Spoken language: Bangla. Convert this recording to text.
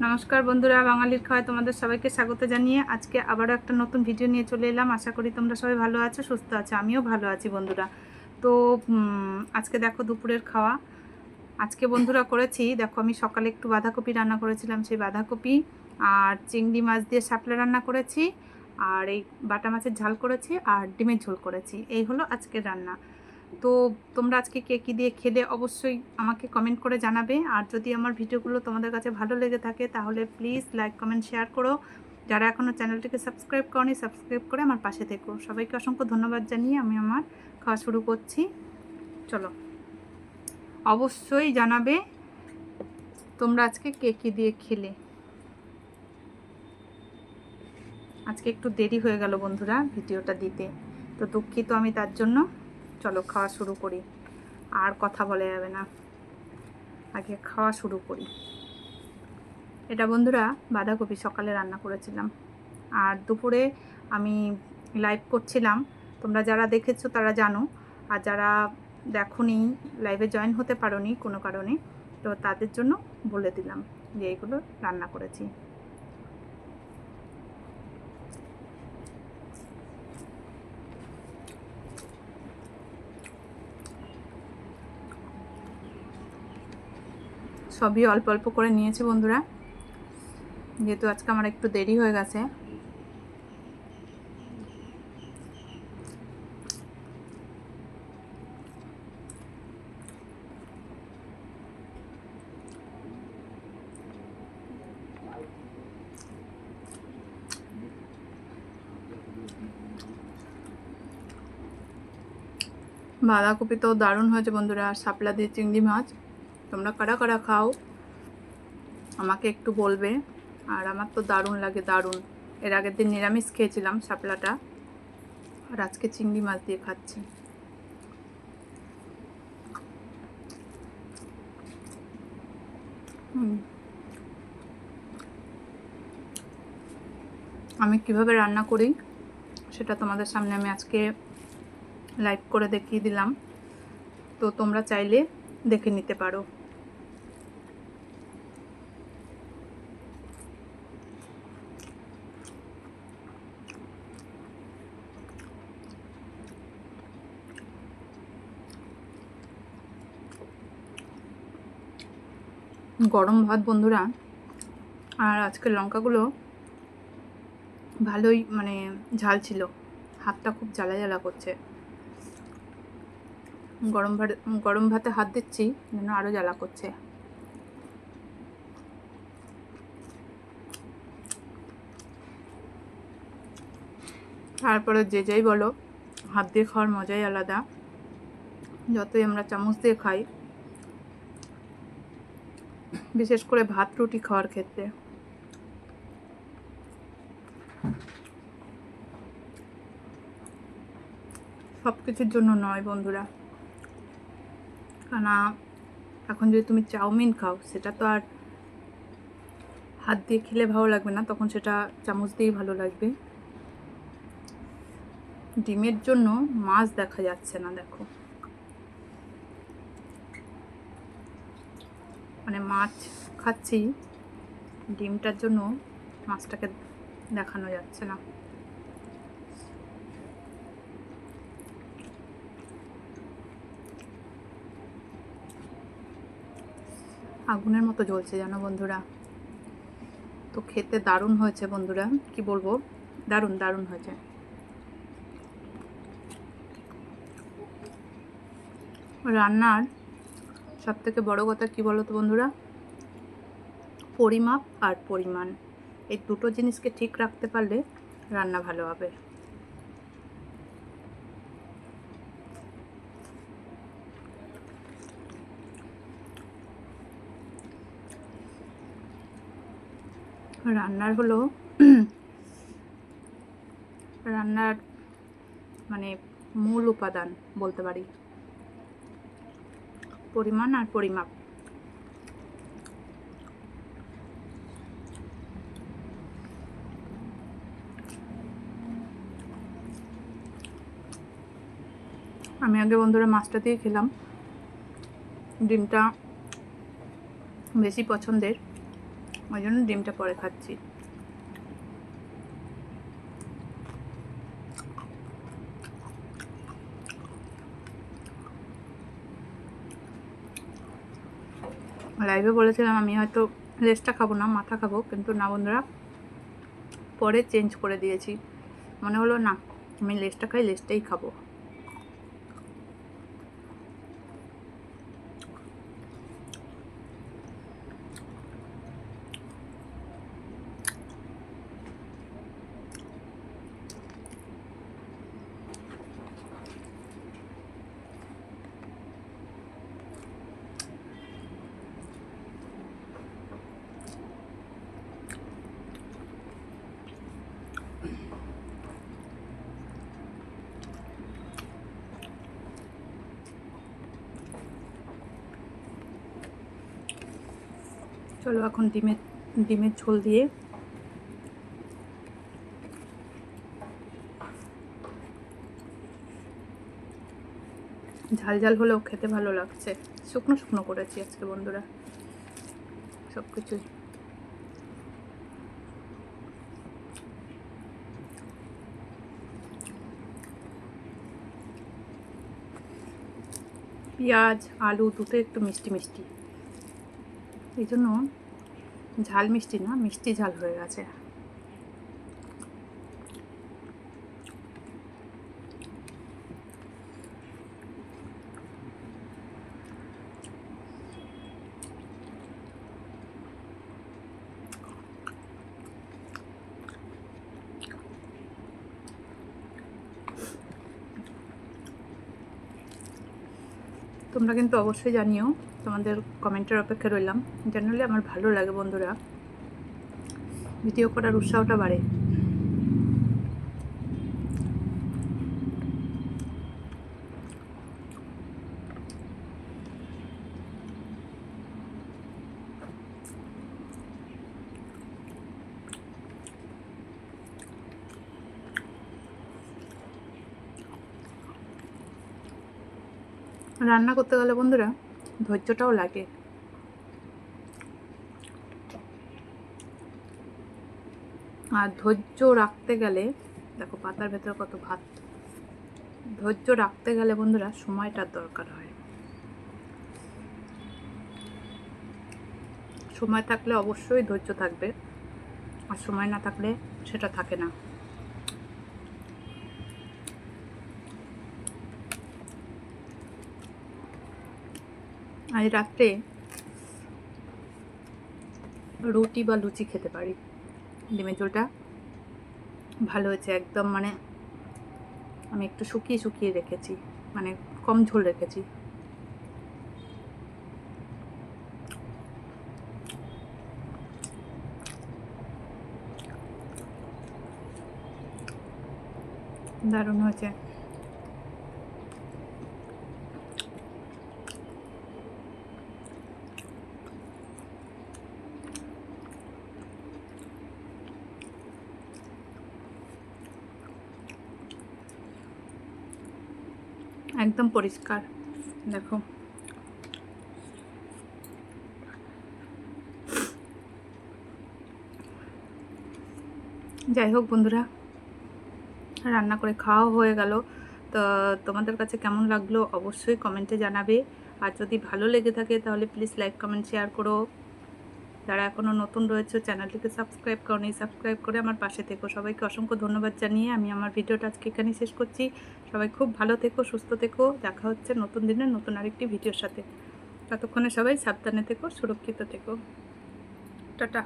নমস্কার বন্ধুরা, বাঙালির খাওয়ায় তোমাদের সবাইকে স্বাগত জানিয়ে আজকে আবারও একটা নতুন ভিডিও নিয়ে চলে এলাম। আশা করি তোমরা সবাই ভালো আছো, সুস্থ আছো, আমিও ভালো আছি বন্ধুরা। তো আজকে দেখো দুপুরের খাওয়া। আজকে বন্ধুরা করেছি, দেখো আমি সকালে একটু বাঁধাকপি রান্না করেছিলাম, সেই বাঁধাকপি আর চিংড়ি মাছ দিয়ে শাপলা রান্না করেছি, আর এই বাটা মাছের ঝাল করেছি, আর ডিমের ঝোল করেছি। এই হলো আজকের রান্না। তো তোমরা আজকে কে কী দিয়ে খেলে অবশ্যই আমাকে কমেন্ট করে জানাবে। আর যদি আমার ভিডিওগুলো তোমাদের কাছে ভালো লেগে থাকে, তাহলে প্লিজ লাইক কমেন্ট শেয়ার করো। যারা এখনও চ্যানেলটিকে সাবস্ক্রাইব করনি সাবস্ক্রাইব করে আমার পাশে থেকো। সবাইকে অসংখ্য ধন্যবাদ জানিয়ে আমি আমার খাওয়া শুরু করছি। চলো। অবশ্যই জানাবে তোমরা আজকে কে কী দিয়ে খেলে। আজকে একটু দেরি হয়ে গেল বন্ধুরা ভিডিওটা দিতে। তো দুঃখিত আমি তার জন্য। চলো, খাওয়া শুরু করি। আর কথা বলা যাবে না। আগে খাওয়া শুরু করি। এটা বন্ধুরা, বাঁধাকপি সকালে রান্না করেছিলাম। আর দুপুরে আমি লাইভ করছিলাম। তোমরা যারা দেখেছ তারা জানো। আর যারা দেখোনি লাইভে জয়েন হতে পারোনি কোনো কারণে, তো তাদের জন্য বলে দিলাম যে এইগুলো রান্না করেছি। সবই অল্প অল্প করে নিয়েছি বন্ধুরা। যেহেতু আজকে আমার একটু দেরি হয়ে গেছে। বাঁধাকপি তো দারুণ হয়েছে বন্ধুরা, আর শাপলা দিয়ে চিংড়ি মাছ। তোমরা কারা কারা খাও? আমাকে একটু বলবে। আর আমার তো দারুণ লাগে, দারুণ। এর আগের দিন নিরামিষ খেয়েছিলাম শাপলাটা। আর আজকে চিংড়ি মাছ দিয়ে খাচ্ছি। আমি কীভাবে রান্না করি, সেটা তোমাদের সামনে আমি আজকে লাইভ করে দেখিয়ে দিলাম। তো তোমরা চাইলে দেখে নিতে পারো। গরম ভাত বন্ধুরা। আর আজকের লঙ্কাগুলো ভালোই মানে ঝাল ছিল। হাতটা খুব জ্বালা জ্বালা করছে। গরম ভাত, গরম ভাতে হাত দিচ্ছি, যেন আরও জ্বালা করছে। তারপরে যে যাই বলো, হাত দিয়ে খাওয়ার মজাই আলাদা। যতই আমরা চামচ দিয়ে খাই বিশেষ করে ভাত, রুটি খাওয়ার ক্ষেত্রে। সব কিছুর জন্য নয় বন্ধুরা। কেননা এখন যদি তুমি চাউমিন খাও, সেটা তো আর হাত দিয়ে খেলে ভালো লাগবে না, তখন সেটা চামচ দিয়েই ভালো লাগবে। ডিমের জন্য মাছ দেখা যাচ্ছে না, দেখো। মানে মাছ খাচ্ছি। ডিমটার জন্য মাছটাকে দেখানো যাচ্ছে না। আগুনের মতো জ্বলছে জানো বন্ধুরা। তো খেতে দারুণ হয়েছে বন্ধুরা। কি বলব? দারুণ দারুণ হয়েছে। রান্নার সব থেকে বড় কথা কি বলো তো বন্ধুরা? পরিমাপ আর পরিমাণ। এই দুটো জিনিসকে ঠিক রাখতে পারলে রান্না ভালো হবে। রান্নার হলো রান্নার মানে মূল উপাদান বলতে পারি। পরিমাণ আর পরিমাপ। আমি আগে বন্ধুরা মাছটা দিয়ে খেলাম। ডিমটা বেশি পছন্দের, ওই জন্য ডিমটা পরে খাচ্ছি। লাইভে বলেছিলাম, আমি হয়তো লেসটা খাব না, মাথা খাব, কিন্তু না বন্ধুরা, পরে চেঞ্জ করে দিয়েছি। মনে হলো, না, আমি লেসটা খাই লেসটাই খাব। চলো এখন ডিমের ডিমের ঝোল দিয়ে। ঝাল ঝাল হলেও খেতে ভালো লাগছে। শুকনো শুকনো করেছি আজকে বন্ধুরা। সব কিছুই। পেঁয়াজ, আলু, দুটো একটু মিষ্টি মিষ্টি। এই জন্য ঝাল মিষ্টি না মিষ্টি ঝাল হয়ে গেছে। তোমরা কিন্তু অবশ্যই জানিও তোমাদের কমেন্টের অপেক্ষা রইলাম। জানালে আমার ভালো লাগে বন্ধুরা। ভিডিও করার উৎসাহটা বাড়ে। রান্না করতে গেলে বন্ধুরা ধৈর্যটাও লাগে। আর ধৈর্য রাখতে গেলে, দেখো পাতার ভেতরে কত ভাত। ধৈর্য রাখতে গেলে বন্ধুরা সময়টার দরকার হয়। সময় থাকলে অবশ্যই ধৈর্য থাকবে, আর সময় না থাকলে সেটা থাকে না। আজ রাত্রে রুটি বা লুচি খেতে পারি। ডিমের ঝোলটা ভালো হয়েছে একদম মানে আমি একটু শুকিয়ে শুকিয়ে রেখেছি মানে কম ঝোল রেখেছি। দারুণ হয়েছে। একদম পরিষ্কার, দেখো। যাই হোক বন্ধুরা, রান্না করে খাওয়া হয়ে গেল। তো তোমাদের কাছে কেমন লাগল অবশ্যই কমেন্টে জানাবে। আর যদি ভালো লেগে থাকে তাহলে প্লিজ লাইক কমেন্ট শেয়ার করো। যারা এখনও নতুন রয়েছে, চ্যানেলটিকে সাবস্ক্রাইব করনি, সাবস্ক্রাইব করে আমার পাশে থেকো। সবাইকে অসংখ্য ধন্যবাদ জানিয়ে আমি আমার ভিডিওটা আজকে এখানেই শেষ করছি। সবাই খুব ভালো থেকো, সুস্থ থেকো। দেখা হচ্ছে নতুন দিনের নতুন আরেকটি ভিডিওর সাথে। ততক্ষণে সবাই সাবধানে থেকো, সুরক্ষিত থেকো। টাটা।